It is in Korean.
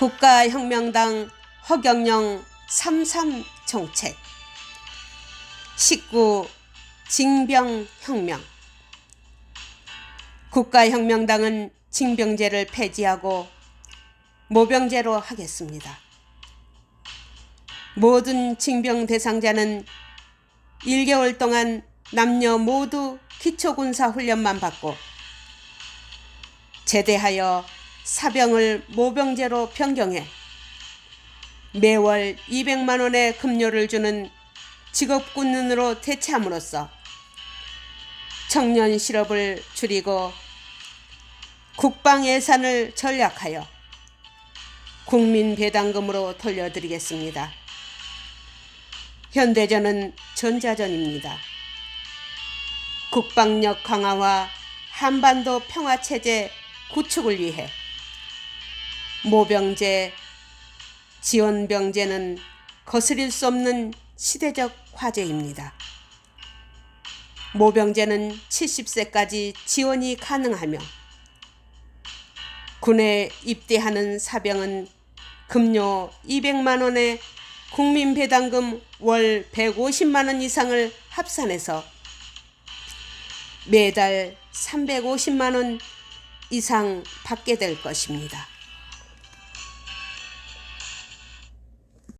국가혁명당 허경영 33 정책 19 징병혁명 국가혁명당은 징병제를 폐지하고 모병제로 하겠습니다. 모든 징병 대상자는 1개월 동안 남녀 모두 기초군사 훈련만 받고 제대하여 사병을 모병제로 변경해 매월 200만 원의 급료를 주는 직업군인으로 대체함으로써 청년 실업을 줄이고 국방 예산을 절약하여 국민 배당금으로 돌려드리겠습니다. 현대전은 전자전입니다. 국방력 강화와 한반도 평화체제 구축을 위해 모병제, 지원병제는 거스릴 수 없는 시대적 화제입니다. 모병제는 70세까지 지원이 가능하며 군에 입대하는 사병은 급료 200만 원에 국민 배당금 월 150만 원 이상을 합산해서 매달 350만 원 이상 받게 될 것입니다.